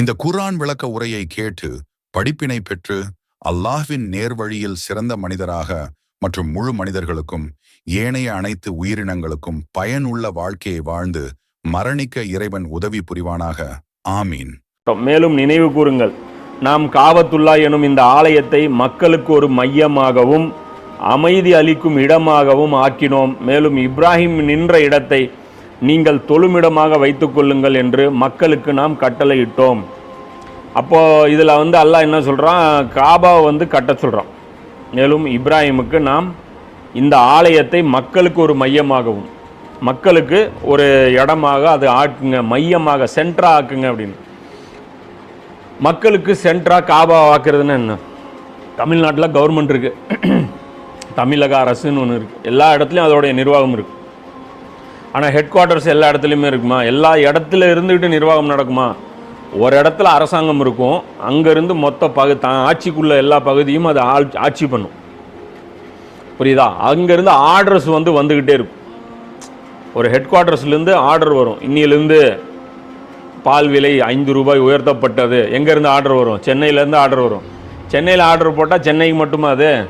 இந்த குர்ஆன் விளக்க உரையை கேட்டு படிப்பினை பெற்று அல்லாஹ்வின் நேர்வழியில் சிறந்த மனிதராக மற்றும் முழு மனிதர்களுக்கும் ஏனைய அனைத்து உயிரினங்களுக்கும் பயனுள்ள வாழ்க்கையை வாழ்ந்து மரணிக்க இறைவன் உதவி புரிவானாக. ஆமீன். மேலும் நினைவு கூறுங்கள். நாம் காபத்துல்லா எனும் இந்த ஆலயத்தை மக்களுக்கு ஒரு மையமாகவும் அமைதி அளிக்கும் இடமாகவும் ஆக்கினோம். மேலும் இப்ராஹிம் நின்ற இடத்தை நீங்கள் தொழுமிடமாக வைத்துக்கொள்ளுங்கள் என்று மக்களுக்கு நாம் கட்டளையிட்டோம். அப்போது இதில் வந்து அல்லாஹ் என்ன சொல்கிறான் காபாவை வந்து கட்ட சொல்கிறான் மேலும் இப்ராஹிமுக்கு நாம் இந்த ஆலயத்தை மக்களுக்கு ஒரு மையமாகவும் மக்களுக்கு ஒரு இடமாக அது ஆக்குங்க மையமாக சென்டரா ஆக்குங்க அப்படின்னு. மக்களுக்கு சென்டரா காபா ஆக்குறதுன்னு என்ன? தமிழ்நாட்டில் கவர்மெண்ட் இருக்குது தமிழக அரசுன்னு ஒன்று இருக்குது எல்லா இடத்துலையும் அதோடைய நிர்வாகம் இருக்குது ஆனால் ஹெட் குவார்ட்டர்ஸ் எல்லா இடத்துலையுமே இருக்குமா? எல்லா இடத்துல இருந்துக்கிட்டு நிர்வாகம் நடக்குமா? ஒரு இடத்துல அரசாங்கம் இருக்கும். அங்கேருந்து மொத்த பகு தான் ஆட்சிக்குள்ள எல்லா பகுதியும் அது ஆள் ஆட்சி பண்ணும். புரியுதா? அங்கேருந்து ஆர்டர்ஸ் வந்து வந்துக்கிட்டே இருக்கும். ஒரு ஹெட் குவார்ட்டர்ஸ்லேருந்து ஆர்டர் வரும். இன்னிலேருந்து பால் விலை ஐந்து ரூபாய் உயர்த்தப்பட்டது. எங்கேருந்து ஆர்டர் வரும்? சென்னையிலேருந்து ஆர்டர் வரும். சென்னையில் ஆர்டர் போட்டால் சென்னைக்கு மட்டுமா அது?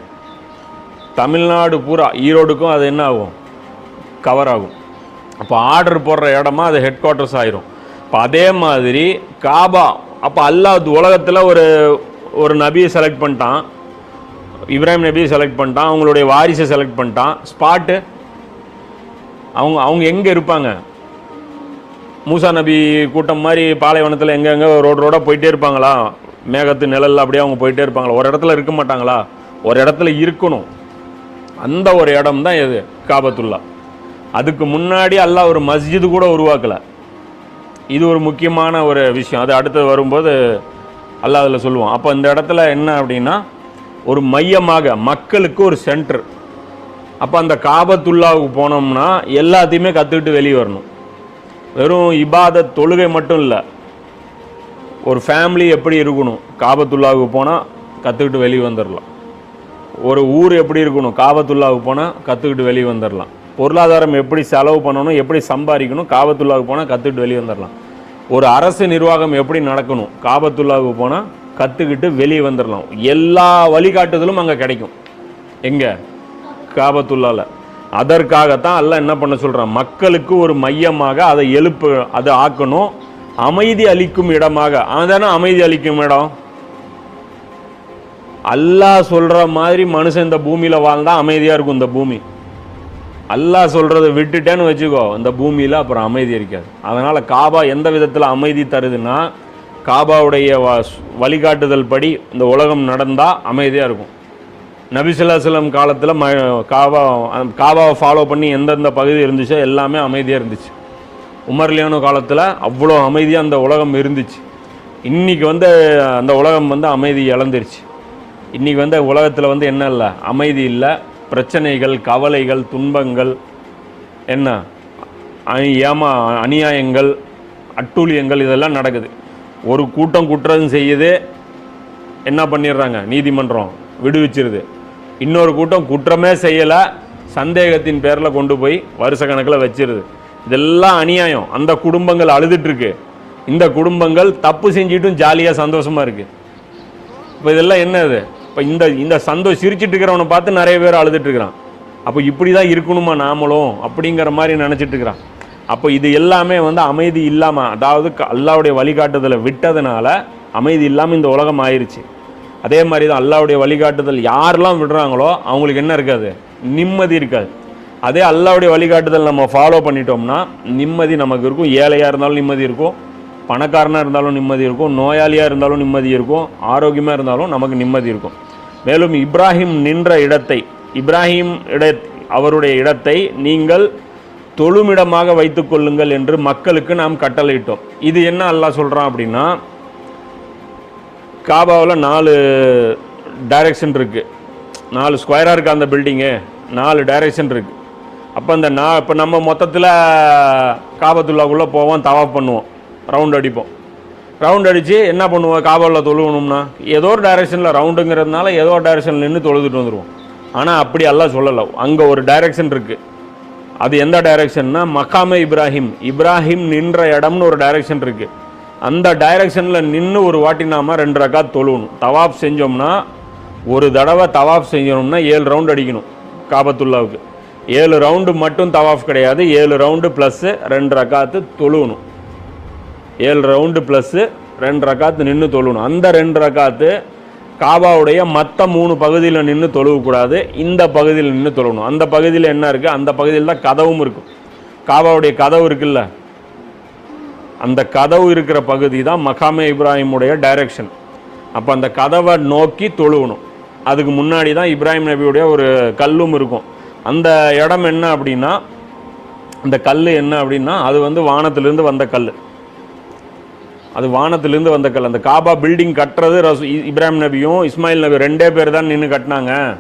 தமிழ்நாடு பூரா ஈரோடுக்கும் அது என்ன ஆகும்? கவர் ஆகும். அப்போ ஆர்டர் போடுற இடமா அது ஹெட் குவார்ட்டர்ஸ் ஆயிரும். இப்போ அதே மாதிரி காபா அப்போ அல்லாஹ் உலகத்தில் ஒரு ஒரு நபியை செலக்ட் பண்ணிட்டான். இப்ராஹிம் நபியை செலக்ட் பண்ணிட்டான். அவங்களுடைய வாரிசை செலக்ட் பண்ணிட்டான். ஸ்பாட்டு அவங்க அவங்க எங்கே இருப்பாங்க? மூசா நபி கூட்டம் மாதிரி பாலைவனத்தில் எங்கெங்கே ரோடு ரோடாக போயிட்டே இருப்பாங்களா? மேகத்து நிழலில் அப்படியே அவங்க போயிட்டே இருப்பாங்களா? ஒரு இடத்துல இருக்க மாட்டாங்களா? ஒரு இடத்துல இருக்கணும். அந்த ஒரு இடம் தான் எது காபத்துல்லா அதுக்கு முன்னாடி அல்லாஹ் ஒரு மஸ்ஜிது கூட உருவாக்கலை. இது ஒரு முக்கியமான ஒரு விஷயம். அது அடுத்து வரும்போது அல்லாஹ் அதில் சொல்லுவோம் அப்போ இந்த இடத்துல என்ன அப்படின்னா ஒரு மையமாக மக்களுக்கு ஒரு சென்டர் அப்போ அந்த காபத்துல்லாவுக்கு போனோம்னா எல்லாத்தையுமே கற்றுக்கிட்டு வெளியே வரணும். வெறும் இபாத தொழுகை மட்டும் இல்லை. ஒரு ஃபேமிலி எப்படி இருக்கணும்? காபத்துல்லாவுக்கு போனால் கற்றுக்கிட்டு வெளியே வந்துடலாம் ஒரு ஊர் எப்படி இருக்கணும்? காபத்துல்லாவுக்கு போனால் கற்றுக்கிட்டு வெளியே வந்துடலாம் பொருளாதாரம் எப்படி செலவு பண்ணணும் எப்படி சம்பாதிக்கணும் காபத்துள்ளாவுக்கு போனால் கற்றுக்கிட்டு வெளியே வந்துடலாம் ஒரு அரசு நிர்வாகம் எப்படி நடக்கணும் காபத்துள்ளாவுக்கு போனால் கற்றுக்கிட்டு வெளியே வந்துடலாம் எல்லா வழிகாட்டுதலும் அங்கே கிடைக்கும். எங்கே? காபத்துல்லால. அதற்காகத்தான் எல்லாம் என்ன பண்ண சொல்கிறான் மக்களுக்கு ஒரு மையமாக அதை எழுப்பு அதை ஆக்கணும். அமைதி அளிக்கும் இடமாக. அதானே அமைதி அளிக்கும் இடம்? அல்லாஹ் சொல்கிற மாதிரி மனுஷன் இந்த பூமியில் வாழ்ந்தால் அமைதியாக இருக்கும் இந்த பூமி. அல்லாஹ் சொல்கிறத விட்டுட்டேன்னு வச்சுக்கோ இந்த பூமியில் அப்புறம் அமைதி இருக்காது. அதனால் காபா எந்த விதத்தில் அமைதி தருதுன்னா காபாவுடைய வ- வழிகாட்டுதல் படி இந்த உலகம் நடந்தால் அமைதியாக இருக்கும். நபிசுல்லாசலம் காலத்தில் ம காபா காபாவை ஃபாலோ பண்ணி எந்தெந்த பகுதி இருந்துச்சோ எல்லாமே அமைதியாக இருந்துச்சு. உமர்லியானோ காலத்தில் அவ்வளோ அமைதியாக அந்த உலகம் இருந்துச்சு. இன்றைக்கி வந்து அந்த உலகம் வந்து அமைதி இழந்துருச்சு. இன்றைக்கி வந்து உலகத்தில் வந்து என்ன இல்லை? அமைதி இல்லை. பிரச்சனைகள் கவலைகள் துன்பங்கள் என்ன? ஏமா அநியாயங்கள் அட்டூழியங்கள் இதெல்லாம் நடக்குது. ஒரு கூட்டம் குற்றம் செய்யுது என்ன பண்ணிடுறாங்க? நீதிமன்றம் விடுவிச்சிருது. இன்னொரு கூட்டம் குற்றமே செய்யலை சந்தேகத்தின் பேரில் கொண்டு போய் வருஷ கணக்கில் வச்சிருது. இதெல்லாம் அநியாயம். அந்த குடும்பங்கள் அழுதுட்டுருக்கு. இந்த குடும்பங்கள் தப்பு செஞ்சிட்டும் ஜாலியாக சந்தோஷமாக இருக்குது இப்போ இதெல்லாம் என்ன இது? இப்போ இந்த இந்த சந்தோஷம் சிரிச்சிட்டு இருக்கிறவனை பார்த்து நிறைய பேர் அழுதுட்டுருக்கிறான் அப்போ இப்படி தான் இருக்கணுமா நாமளும்? அப்படிங்கிற மாதிரி நினச்சிட்டு இருக்கிறான். அப்போ இது எல்லாமே வந்து அமைதி இல்லாமல் அதாவது அல்லாவுடைய வழிகாட்டுதலை விட்டதுனால அமைதி இல்லாமல் இந்த உலகம் ஆயிடுச்சு அதே மாதிரி தான் அல்லாவுடைய வழிகாட்டுதல் யாரெல்லாம் விடுறாங்களோ அவங்களுக்கு என்ன இருக்காது? நிம்மதி இருக்காது. அதே அல்லாவுடைய வழிகாட்டுதல் நம்ம ஃபாலோ பண்ணிட்டோம்னா நிம்மதி நமக்கு இருக்கும். ஏழையாக இருந்தாலும் நிம்மதி இருக்கும். பணக்காரனாக இருந்தாலும் நிம்மதி இருக்கும் நோயாளியாக இருந்தாலும் நிம்மதி இருக்கும் ஆரோக்கியமாக இருந்தாலும் நமக்கு நிம்மதி இருக்கும். மேலும் இப்ராஹிம் நின்ற இடத்தை இப்ராஹிம் இட அவருடைய இடத்தை நீங்கள் தொழுமிடமாக வைத்து கொள்ளுங்கள் என்று மக்களுக்கு நாம் கட்டளையிட்டோம். இது என்ன அல்லாஹ் சொல்கிறான் அப்படின்னா காபாவில் நாலு டைரக்ஷன் இருக்குது நாலு ஸ்கொயராக இருக்குது அந்த பில்டிங்கு நாலு டைரக்ஷன் இருக்குது அப்போ அந்த நான் இப்போ நம்ம மொத்தத்தில் காபத்துள்ளாக்குள்ளே போவோம் தவா பண்ணுவோம். ரவுண்ட் அடிப்போம். ரவுண்ட் அடித்து என்ன பண்ணுவோம் காபாவில் தொழுகணும்னா ஏதோ ஒரு டைரெக்ஷனில் ரவுண்டுங்கிறதுனால ஏதோ ஒரு டைரெக்ஷனில் நின்று தொழுதுட்டு வந்துடுவோம் ஆனால் அப்படி எல்லாம் சொல்லலை. அங்கே ஒரு டைரெக்ஷன் இருக்குது அது எந்த டைரெக்ஷன்னா மக்காமே இப்ராஹிம். இப்ராஹிம் நின்ற இடம்னு ஒரு டைரெக்ஷன் இருக்குது அந்த டைரக்ஷனில் நின்று ஒரு வாட்டி நாம ரெண்டு ரக்கா தொழுவணும். தவாப் செஞ்சோம்னா ஒரு தடவை தவாப் செஞ்சோம்னா ஏழு ரவுண்ட் அடிக்கணும் காபத்துல்லாவுக்கு. ஏழு ரவுண்டு மட்டும் தவாஃப் கிடையாது. ஏழு ரவுண்டு ப்ளஸ்ஸு ரெண்டு ரக்காத்து தொழுவணும். ஏழு ரவுண்டு ப்ளஸ்ஸு ரெண்டு ரக்காத்து நின்று தொழுணும். அந்த ரெண்டு ரக்காத்து காபாவுடைய மற்ற மூணு பகுதியில் நின்று தொழுவக்கூடாது இந்த பகுதியில் நின்று தொழுவணும் அந்த பகுதியில் என்ன இருக்குது அந்த பகுதியில் தான் கதவும் இருக்கும். காபாவுடைய கதவு இருக்குல்ல? அந்த கதவு இருக்கிற பகுதி தான் மகாமே இப்ராஹிமுடைய டைரக்ஷன் அப்போ அந்த கதவை நோக்கி தொழுவணும் அதுக்கு முன்னாடி தான் இப்ராஹிம் நபியுடைய ஒரு கல்லும் இருக்கும். அந்த இடம் என்ன அப்படின்னா அந்த கல் என்ன அப்படின்னா அது வந்து வானத்திலிருந்து வந்த கல் அது வானத்திலிருந்து வந்த கல். அந்த காபா பில்டிங் கட்டுறது ரசு இப்ராஹிம் நபியும் இஸ்மாயில் நபி ரெண்டே பேர் தான் நின்று கட்டினாங்க.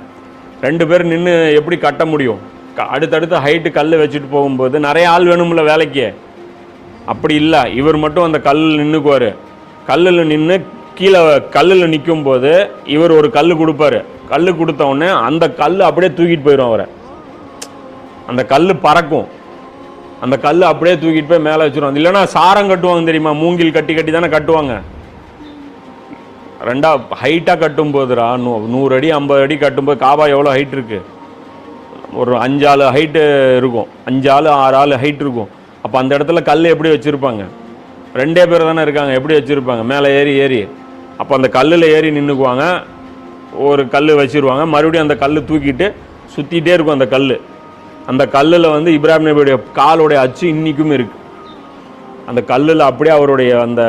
ரெண்டு பேர் நின்று எப்படி கட்ட முடியும்? க- அடுத்தடுத்து ஹைட்டு கல் வச்சுட்டு போகும்போது நிறைய ஆள் வேணும்ல வேலைக்கு. அப்படி இல்லை. இவர் மட்டும் அந்த கல்லில் நின்றுக்குவார் கல்லில் நின்று கீழே கல்லில் நிற்கும் போது இவர் ஒரு கல் கொடுப்பாரு. கல் கொடுத்த உடனே அந்த கல் அப்படியே தூக்கிட்டு போயிடும் அவரை. அந்த கல் பறக்கும். அந்த கல் அப்படியே தூக்கிட்டு போய் மேலே வச்சிருவாங்க. இல்லைனா சாரம் கட்டுவாங்க தெரியுமா? மூங்கில் கட்டி கட்டி தானே கட்டுவாங்க. ரெண்டா ஹைட்டாக கட்டும்போதுடா நூ நூறு அடி ஐம்பது அடி கட்டும்போது காபா எவ்வளோ ஹைட் இருக்குது ஒரு அஞ்சாலு ஹைட்டு இருக்கும். அஞ்சாலு ஆறு ஆள் ஹைட் இருக்கும். அப்போ அந்த இடத்துல கல் எப்படி வச்சுருப்பாங்க? ரெண்டே பேர் தானே இருக்காங்க. எப்படி வச்சுருப்பாங்க? மேலே ஏறி ஏறி. அப்போ அந்த கல்லில் ஏறி நின்றுக்குவாங்க ஒரு கல் வச்சுருவாங்க. மறுபடியும் அந்த கல் தூக்கிட்டு சுற்றிட்டே இருக்கும் அந்த கல் அந்த கல்லில் வந்து இப்ராஹிம் நபியுடைய காலுடைய அச்சு இன்றைக்கும் இருக்குது அந்த கல்லில் அப்படியே அவருடைய அந்த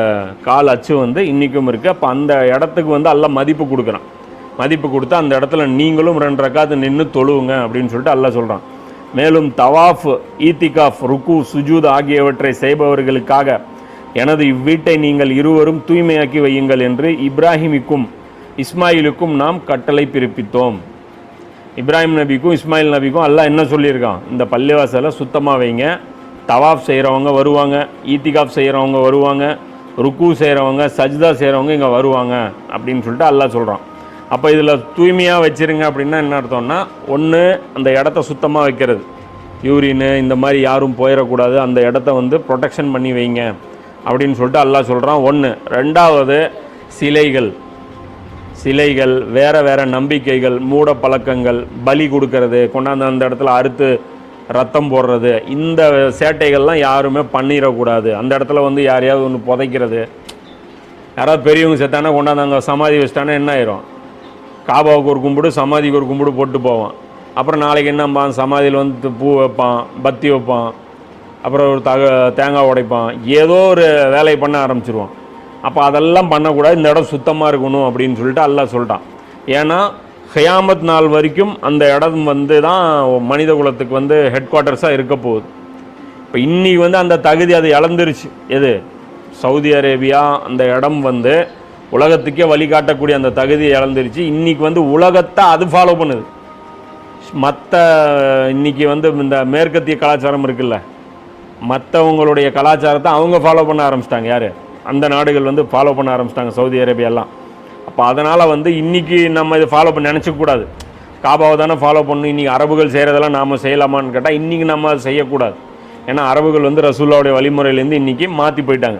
கால் அச்சு வந்து இன்றைக்கும் இருக்குது அப்போ அந்த இடத்துக்கு வந்து எல்லாம் மதிப்பு கொடுக்குறான். மதிப்பு கொடுத்து அந்த இடத்துல நீங்களும் ரெண்டு ரக்காத்து நின்று தொழுவுங்க அப்படின்னு சொல்லிட்டு அல்ல சொல்கிறான் மேலும் தவாஃப் ஈத்திகாஃப் ருக்கு சுஜூத் ஆகியவற்றை செய்பவர்களுக்காக எனது இவ்வீட்டை நீங்கள் இருவரும் தூய்மையாக்கி வையுங்கள் என்று இப்ராஹிமிக்கும் இஸ்மாயிலுக்கும் நாம் கட்டளை பிறப்பித்தோம். இப்ராஹிம் நபிக்கும் இஸ்மாயில் நபிக்கும் அல்லாஹ் என்ன சொல்லியிருக்கான்? இந்த பள்ளிவாசலை சுத்தமாக வைங்க. தவாஃப் செய்கிறவங்க வருவாங்க ஈத்திகாஃப் செய்கிறவங்க வருவாங்க ருக்கு செய்கிறவங்க சஜ்தா செய்கிறவங்க இங்கே வருவாங்க அப்படின்னு சொல்லிட்டு அல்லாஹ் சொல்கிறான் அப்போ இதில் தூய்மையாக வச்சிருங்க அப்படின்னா என்ன அர்த்தம்னா ஒன்று அந்த இடத்த சுத்தமாக வைக்கிறது. யூரின் இந்த மாதிரி யாரும் போயிடக்கூடாது அந்த இடத்த வந்து ப்ரொடெக்ஷன் பண்ணி வைங்க அப்படின்னு சொல்லிட்டு அல்லாஹ் சொல்கிறான் ஒன்று ரெண்டாவது சிலைகள். சிலைகள் வேறு வேறு நம்பிக்கைகள் மூட பழக்கங்கள் பலி கொடுக்கறது கொண்டாந்து அந்த இடத்துல அறுத்து ரத்தம் போடுறது இந்த சேட்டைகள்லாம் யாருமே பண்ணிடக்கூடாது. அந்த இடத்துல வந்து யாரையாவது ஒன்று புதைக்கிறது. யாராவது பெரியவங்க செத்தானா கொண்டாந்து அங்கே சமாதி வச்சிட்டானா என்ன ஆயிரும்? காபாவுக்கு ஒரு கும்பிடு சமாதிக்கு ஒரு கும்பிடு போட்டு போவான். அப்புறம் நாளைக்கு என்னம்பான் சமாதியில் வந்து பூ வைப்பான் பத்தி வைப்பான். அப்புறம் ஒரு தக தேங்காய் உடைப்பான். ஏதோ ஒரு வேலையை பண்ண ஆரம்பிச்சிருவான். அப்போ அதெல்லாம் பண்ணக்கூடாது இந்த இடம் சுத்தமாக இருக்கணும் அப்படின்னு சொல்லிட்டு அல்லா சொல்லிட்டான். ஏன்னா ஹயாமத் நாள் வரைக்கும் அந்த இடம் வந்து தான் மனித குலத்துக்கு வந்து ஹெட் குவார்ட்டர்ஸாக இருக்க போகுது. இப்போ இன்றைக்கி வந்து அந்த தகுதி அது இழந்துருச்சு. எது? சவுதி அரேபியா அந்த இடம் வந்து உலகத்துக்கே வழிகாட்டக்கூடிய அந்த தகுதியை இழந்துருச்சு. இன்னைக்கு வந்து உலகத்தை அது ஃபாலோ பண்ணுது. மற்ற இன்றைக்கி வந்து இந்த மேற்கத்திய கலாச்சாரம் இருக்குல்ல மற்றவங்களுடைய கலாச்சாரத்தை அவங்க ஃபாலோ பண்ண ஆரம்பிச்சிட்டாங்க. யார்? அந்த நாடுகள் வந்து ஃபாலோ பண்ண ஆரம்பிச்சிட்டாங்க சவுதி அரேபியாலாம் அப்போ அதனால் வந்து இன்னைக்கு நம்ம இதை ஃபாலோ பண்ண நினச்சிக்கூடாது காபாவை தானே ஃபாலோ பண்ணணும் இன்றைக்கி அரபுகள் செய்கிறதெல்லாம் நாம் செய்யலாமான்னு கேட்டால் இன்றைக்கி நம்ம அதை செய்யக்கூடாது. ஏன்னா அரபுகள் வந்து ரசூல்லாவுடைய வழிமுறையிலேருந்து இன்றைக்கி மாற்றி போயிட்டாங்க.